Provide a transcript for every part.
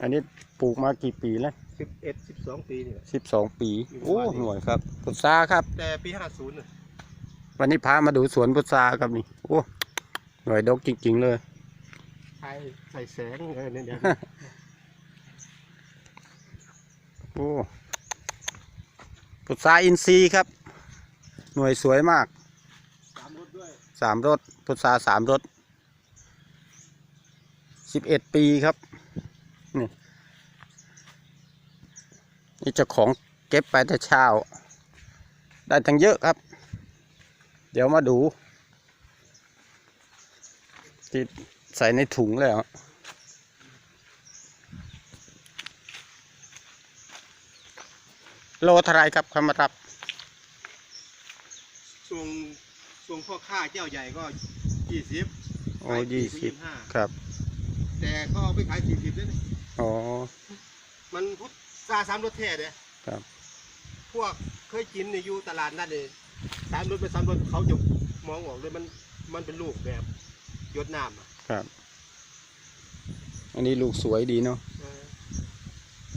อันนี้ปลูกมากี่ปีแล้วสิบเอ็ดสิบสองปีนี่แหละ สิบสองปีอยู่โอ้ประมาณนี้หน่วยครับ พุทราครับ แต่ปีห้าศูนย์น่ะวันนี้พามาดูสวนพุทราครับนี่ โอ้ หน่วยดกจริงๆเลย ใช้ใส่แสงเออเนี่ยเดี๋ยวโอ้ พุทราอินทรีย์ครับ หน่วยสวยมาก สามรถด้วยสามรถ พุทราสามรถ สิบเอ็ดปีครับ นี่นี่เจ้าของเก็บไปแต่เช้า ได้ทั้งเยอะครับ เดี๋ยวมาดูที่ใส่ในถุงแล้วโลเท่าไรครับคำมารับช่วงช่วงพ่อค้าเจ้าใหญ่ก็ยี่สิบโอ้ยี่สิบห้าครับ แต่เขาเอาไปขายสี่สิบเลยนะ อ๋อ มันพุทซาสามรถแท้เนี่ยครับ พวกเคยกินเนี่ยอยู่ตลาดนั่นเลยสามรถเป็นสามรถเขาจะมองออกเลยมันมันเป็นลูกแบบยดน้ำอะครับ อันนี้ลูกสวยดีเนาะเออ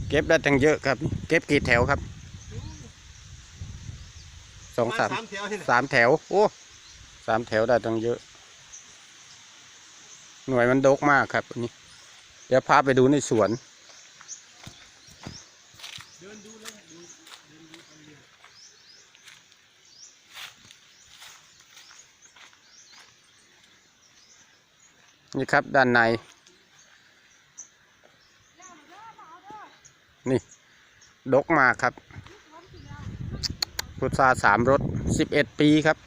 เก็บได้ทั้งเยอะครับ เก็บกี่แถวครับสองสามสามแถวนี่นะสามแถว โอ้สามแถวได้ตั้งเยอะ หน่วยมันดกมากครับอันนี้เดี๋ยวพาไปดูในสวน นี่ครับด้านใน นี่ ดกมาครับ พุทราสามรถสิบเอ็ดปีครับ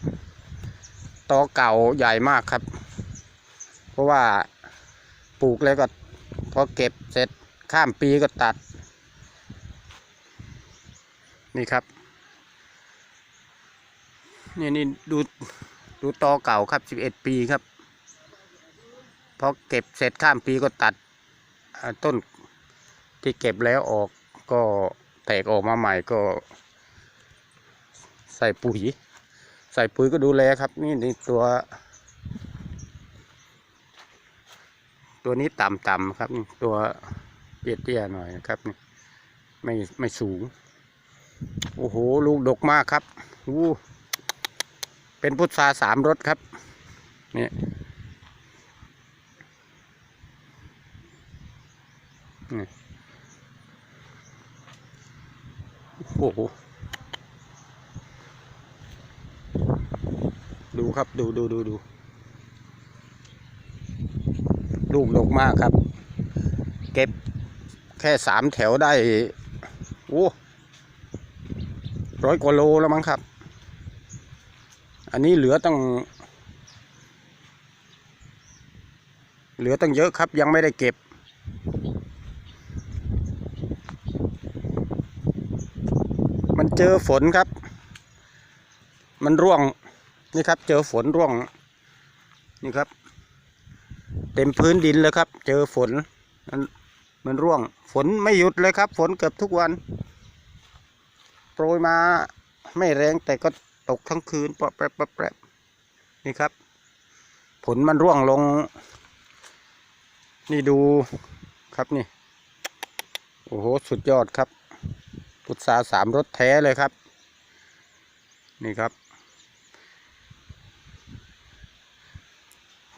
ตอเก่าใหญ่มากครับ เพราะว่าปลูกแล้วก็ พอเก็บเสร็จข้ามปีก็ตัด นี่ครับ นี่นี่ดูดูตอเก่าครับสิบเอ็ดปีครับ พอเก็บเสร็จข้ามปีก็ตัดต้นที่เก็บแล้วออกก็แตกออกมาใหม่ก็ ใส่ปุ๋ย ใส่ปุ๋ยก็ดูแลครับ นี่นี่ตัว ตัวนี้ต่ำๆครับ ตัวเตี้ยๆหน่อยนะครับนี่ไม่ไม่สูง โอ้โห ลูกดกมากครับอู้เป็นพุทราสามรสครับนี่โอ้โหดูครับ ดูดูดูดู ลูกดกมากครับ เก็บแค่สามแถวได้โอ้ร้อยกว่าโลแล้วมั้งครับ อันนี้เหลือตั้ง เหลือตั้งเยอะครับยังไม่ได้เก็บ มันเจอฝนครับ มันร่วงนี่ครับ เจอฝนร่วงนี่ครับ เต็มพื้นดินเลยครับ เจอฝนมันมันร่วง ฝนไม่หยุดเลยครับ ฝนเกือบทุกวัน โปรยมาไม่แรงแต่ก็ตกทั้งคืนเปรแปรปแปรนี่ครับ ผลมันร่วงลง นี่ดูครับนี่ โอ้โห สุดยอดครับ พุทราสามรสแท้เลยครับ นี่ครับ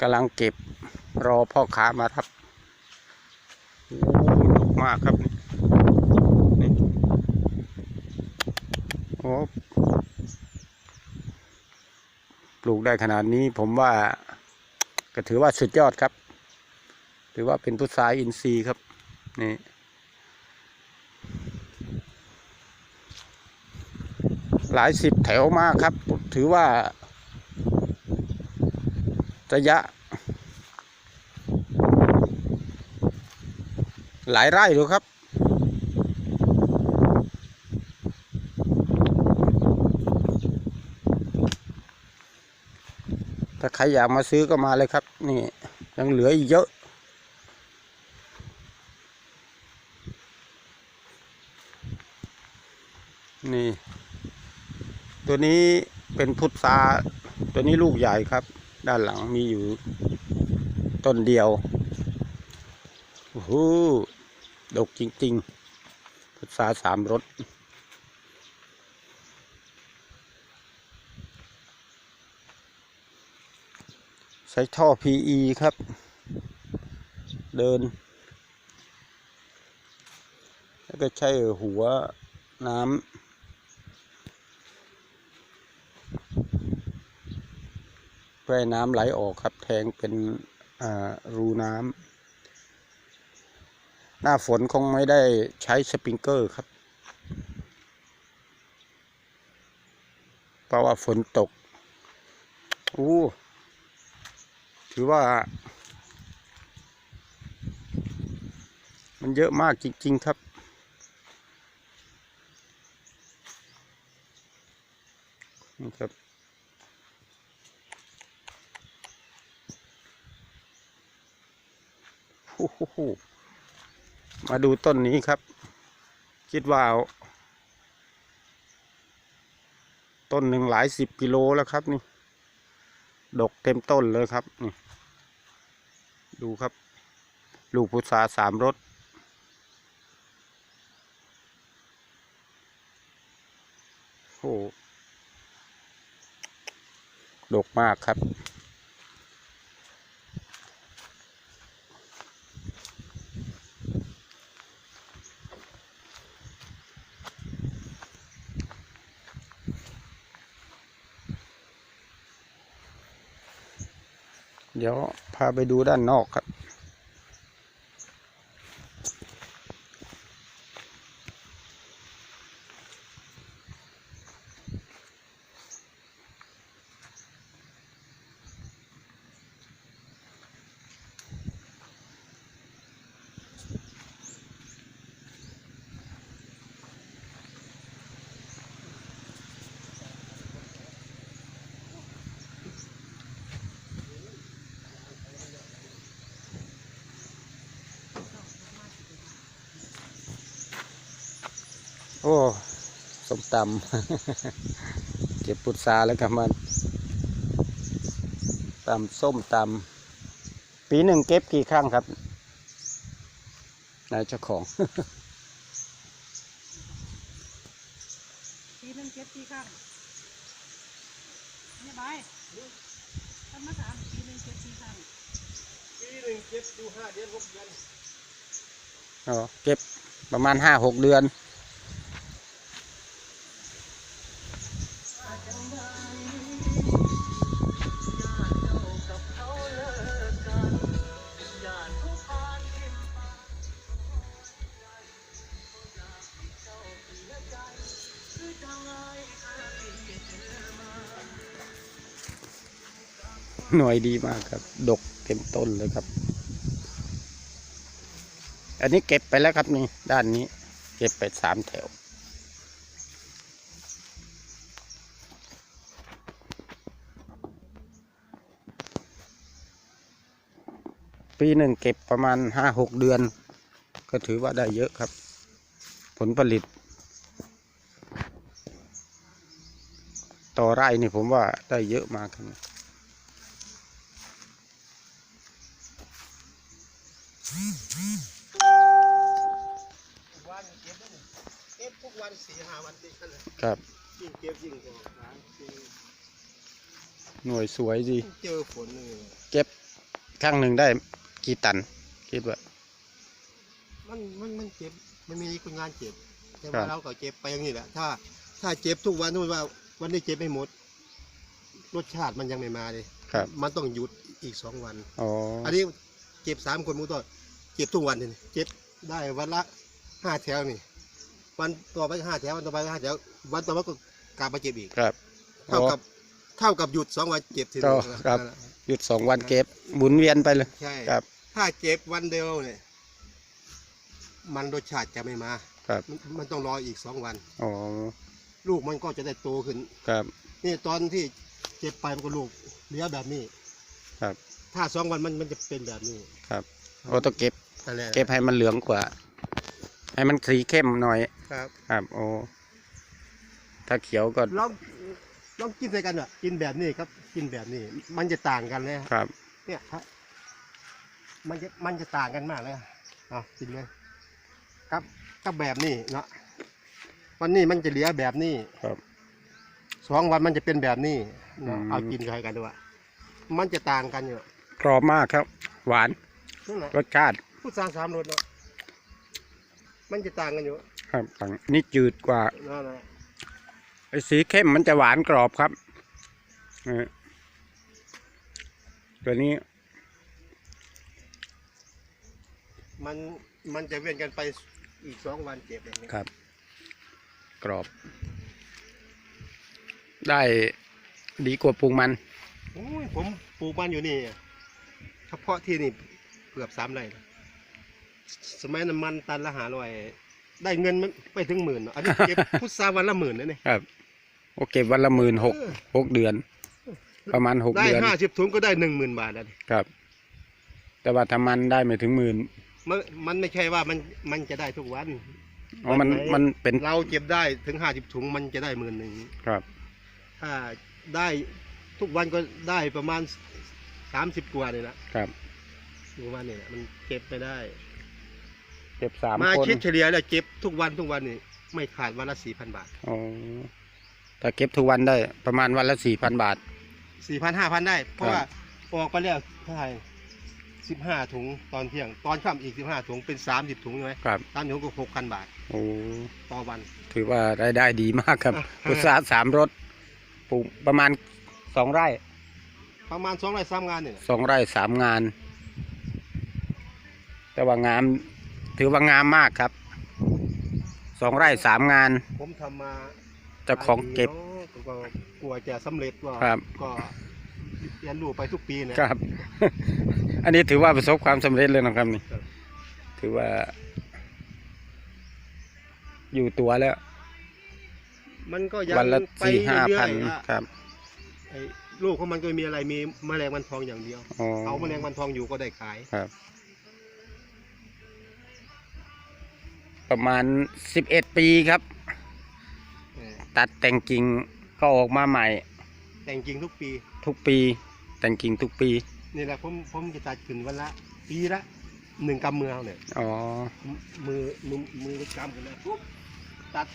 กำลังเก็บ รอพ่อค้ามารับโอ้ดกมากครับนี่นี่โอ้ปลูกได้ขนาดนี้ผมว่า ก็ถือว่าสุดยอดครับ ถือว่าเป็นพุทราอินทรีย์ครับ นี่หลายสิบแถวมากครับ ถือว่า ระยะ หลายไร่ดูครับ ถ้าใครอยากมาซื้อก็มาเลยครับ นี่ยังเหลืออีกเยอะ นี่ ตัวนี้เป็นพุทราตัวนี้ลูกใหญ่ครับ ด้านหลังมีอยู่ต้นเดียวโอ้โห ดกจริงๆ พุทราสามรสใช้ท่อ PE ครับ เดิน แล้วก็ใช้หัวน้ำเพื่อให้น้ำไหลออกครับแทงเป็นรูน้ำ หน้าฝนคงไม่ได้ใช้สปริงเกอร์ครับ เพราะว่าฝนตกอู้ถือว่า มันเยอะมากจริง ๆ ครับ นี่ครับ โอ้โห มาดูต้นนี้ครับ คิดว่าต้นหนึ่งหลายสิบกิโลแล้วครับนี่ ดกเต็มต้นเลยครับนี่ดูครับ ลูกพุทราสามรสโอ้โหดกมากครับ เดี๋ยวพาไปดูด้านนอกครับ โอ้สมตำเก็บพุทราแล้วครับมันตำส้มตำปีหนึ่งเก็บกี่ครั้งครับนายเจ้าของปีหนึงเจ็ดปีข้างนี่ใบทำมาสามปีหนึงเจ็ดปีข้างปีหนึ่งเก็บดูห้าเดือนหกเดือนอ๋อเก็บประมาณห้าหกเดือน หน่วยดีมากครับ ดกเต็มต้นเลยครับ อันนี้เก็บไปแล้วครับนี่ ด้านนี้ เก็บไปสามแถว ปีหนึ่งเก็บประมาณห้าหกเดือน ก็ถือว่าได้เยอะครับ ผลผลิต ต่อไร่นี่ผมว่าได้เยอะมากครับ ครับยิ่งเก็บยิ่งออกหาจริงหน่วยสวยดี เจอฝนนี่เก็บครั้งหนึ่งได้กี่ตัน คิดว่า มันมันมันเจ็บมันมีคนงานเจ็บแต่ครัว่าบเราก็เจ็บไปอย่างนี้แหละ ถ้า ถ้าเจ็บทุกวันนู่นว่า วันนี้เจ็บไม่หมด รสชาติมันยังไม่มาเลยครับ มันต้องหยุดอีกสองวันอ๋ออันนี้เจ็บสามคนมุต่อเจ็บทุกวันนี่เจ็บได้วันละห้าแถวนี่ วันต่อไปห้าแถววันต่อไปห้าแถววันต่อไปก็กลับมาเจ็บอีกครับเท่าอ๋อกับเท่ากับหยุดสองวันเจ็บทีก็เดียวครับนั่นแหละหยุดสองวันเก็บหมุนเวียนไปเลยใช่ครับ ถ้าเจ็บวันเดียวเนี่ยมันรสชาติจะไม่มาครับ มันมันต้องรออีกสองวันอ๋อลูกมันก็จะได้โตขึ้นครับ นี่ตอนที่เจ็บไปมันก็ลูกเหลี้ยแบบนี้ ครับ ถ้าสองวันมันมันจะเป็นแบบนี้ครับโอ้ต้องเก็บนั่นแหละเก็บให้มันเหลืองกว่า ให้มันสีเข้มหน่อย ครับครับโอ้ถ้าเขียวก็ลองลองกินใส่กันอะกินแบบนี้ครับ กินแบบนี้ มันจะต่างกันเลยครับ เนี่ยครับ มันจะมันจะต่างกันมากเลยอะกินเลยกับกับแบบนี้เนาะวันนี้มันจะเหลือแบบนี้ครับสองวันมันจะเป็นแบบนี้เนาะอืมเอากินใครกันด้วยมันจะต่างกันอยู่กรอบมากครับ หวานนั่นแหละรสชาติพูดสร้างสามรสเนาะมันจะต่างกันอยู่ ครับต่างนี่จืดกว่านั่นแหละไอ้สีเข้มมันจะหวานกรอบครับเออตัวนี้ มันมันจะเวียนกันไปอีกสองวันเจ็บอย่างนี้ครับ กรอบ ได้ดีกว่าปรุงมันโอ้ยผมปลูกมันอยู่นี่เฉพาะที่นี่เกือบสามไร่นะสมัยน้ำมันตันละหาร้อย ได้เงินมันไปถึงหมื่นเนาะอันนี้เก็บ พุทราวันละหมื่นนะเนี่ยครับโอเควันละหมื่นหกเออหกเดือน ประมาณหกได้เดือนห้าสิบถุงก็ได้หนึ่งหมื่นบาทแล้วนี่ครับ แต่ว่าถ้ามันได้ไม่ถึงหมื่นมันมันไม่ใช่ว่ามันมันจะได้ทุกวันอ๋อมันวันไหนมันเป็นเราเก็บได้ถึงห้าสิบถุงมันจะได้หมื่นหนึ่งครับ ถ้าได้ทุกวันก็ได้ประมาณสามสิบกว่าเลยนะครับ ประมาณนี้แหละมันเก็บไม่ได้ เก็บสามมาคนคิดเฉลี่ยแล้วเก็บทุกวันทุกวันนี่ไม่ขาดวันละสี่พันบาทอ๋อถ้าเก็บทุกวันได้ประมาณวันละสี่พันบาท สี่พันห้าพันได้ เพราะครับว่าออกไปแล้วเท่าไหร่สิบห้าถุงตอนเที่ยง ตอนค่ำอีกสิบห้าถุงเป็นสามสิบถุงใช่ไหมครับสามถุงก็หกพันบาทโอ้ต่อวัน ถือว่ารายได้ดีมากครับอะพุทราสามรถปลูกประมาณสองไร่ ประมาณสองไร่สามงานเนี่ยสองไร่สามงาน แต่ว่างาม ถือว่างามมากครับ สองไร่สามงาน ผมทำมาเจ้าของเก็บ หลายปีเนอะก็กลัวจะสำเร็จก็ครับ ก็เรียนรู้ไปทุกปีนะ ครับ อันนี้ถือว่าประสบความสำเร็จเลยนะครับนี่ ครับ ถือว่า อยู่ตัวแล้ว มันก็ยังวันละไปสี่ห้าเรื่พัอนยๆอะครับ ไอ้ลูกของมันก็มีอะไรมีแมลงวันทองอย่างเดียว อ๋อ เอาแมลงวันทองอยู่ก็ได้ขาย ครับ ประมาณสิบเอ็ดปีครับ เออตัดแต่งกิ่งก็ออกมาใหม่ แต่จริงๆทุกปี ทุกปี แต่งกิ่งทุกปี นี่แหละผมผมจะตัดขึ้นวันละปีละหนึ่งกำมือเอาเนี่ยอ๋อมือมือมือกำขึ้นมาปุ๊บตัด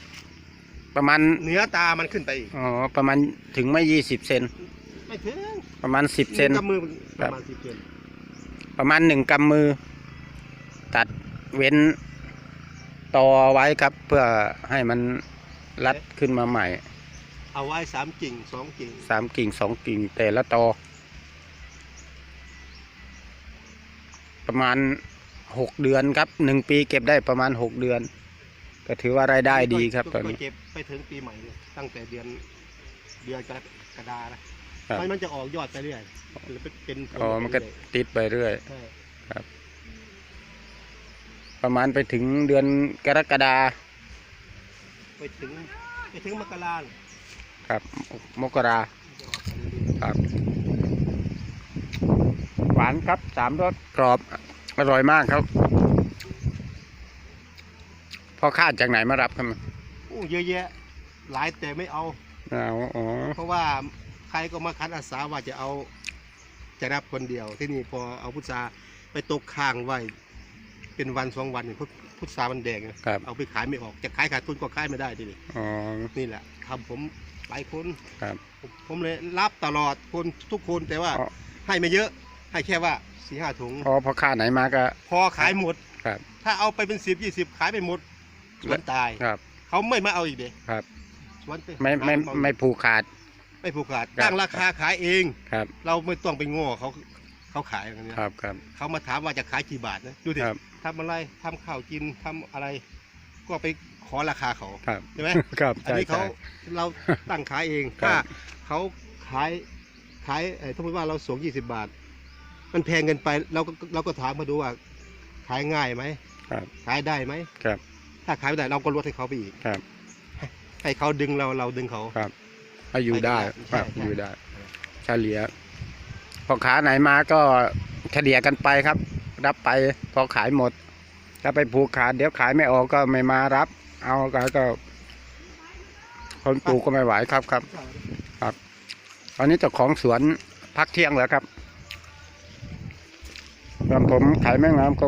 ประมาณ เนื้อตามันขึ้นไปอีกอ๋อ ประมาณถึงไม่ยี่สิบเซน ไม่ถึงประมาณสิบเซน หงกำมือปครัระบมาณสิบเซนประมาณหนึ่งกำมือ ตัดเว้น ต่อไว้ครับเพื่อให้มันรัดขึ้นมาใหม่ เอาไว้สามกิ่งสองกิ่งสามกิ่งสองกิ่งแต่ละตอ ประมาณหกเดือนครับหนึ่งปีเก็บได้ประมาณหกเดือน ก็ถือว่ารายได้ดีครับตอนนี้ก็เก็บไปถึงปีใหม่เลยตั้งแต่เดือนเดือนกรกฎานะครับมันมันจะออกยอดไปเรื่อยหรือเป็นผลอ๋อมันก็ไปเรื่อยติดไปเรื่อย ใช่ ประมาณไปถึงเดือนกรกฎาไปถึงไปถึงมกราเนี่ยครับมกรามันจะออกไปเรื่อยครับ หวานครับสามรสกรอบอร่อยมากครับพ่อค้าจากไหนมารับครับๆโอ้เยอะแยะ หลายแต่ไม่เอาเอาอ๋อเพราะว่าใครก็มาคัดอาสาว่าจะเอาจะรับคนเดียว ที่นี่พอเอาพุทราไปตกค้างไว้ เป็นวันสองวันเนี่ยพุทพุทรามันแดงไงครับ เอาไปขายไม่ออกจะขายขาดทุนก็ขายไม่ได้ทีนี้อ๋อ นี่แหละทำผมหลายคนครับ ผมผมเลยรับตลอดคนทุกคนแต่ว่าอ๋อ ให้ไม่เยอะ ให้แค่ว่าสี่ห้าถุงพอพ่อค้าไหนมาก็ พอขายหมด ครับ ถ้าเอาไปเป็นสิบยี่สิบขายไปหมดสวนตาย ครับ เขาไม่มาเอาอีกเด้ครับ สวนปไม่ไม่หาเอาไม่ผูกขาด ไม่ผูกขาดครับ ตั้งราคาขายเอง ครับ เราไม่ต้องไปโง่เขาเขาขายอย่างนี้ยครับ ครับ เขามาถามว่าจะขายกี่บาทนะดูดิครับ ทำอะไรทำข้าวกินทำอะไร ก็ไปขอราคาเขาครับใช่ไหมครับอันใช่นี้เขาใช่เราตั้งขายเองครับถ้าเขาขายขายเอ่อสมมติว่าเราส่งยี่สิบาท มันแพงเกินไปเราก็เราก็ถามมาดูว่า ขายง่ายไหมครับขายได้ไหมครับ ถ้าขายไม่ได้เราก็ลดให้เขาไปอีกครับ ให้เขาดึงเราเราดึงเขาครับให้อยู่ได้ใช่ครับใช่อยู่ได้เฉลี่ยพอขาไหนมาก็เฉลี่ยกันไปครับ รับไปพอขายหมด ถ้าไปผูกขาดเดี๋ยวขายไม่ออกก็ไม่มารับ เอาก็ก็ คนปลูกก็ไม่ไหวครับครับตอนนี้เจ้าของสวนพักเที่ยงแล้วครับส่วนผมขายแมงน้ำก็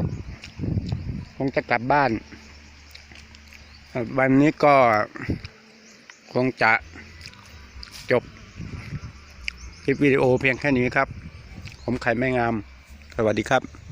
คงจะกลับบ้าน วันนี้ก็คงจะจบคลิปวิดีโอเพียงแค่นี้ครับ ผมไข่ไม่งาม สวัสดีครับ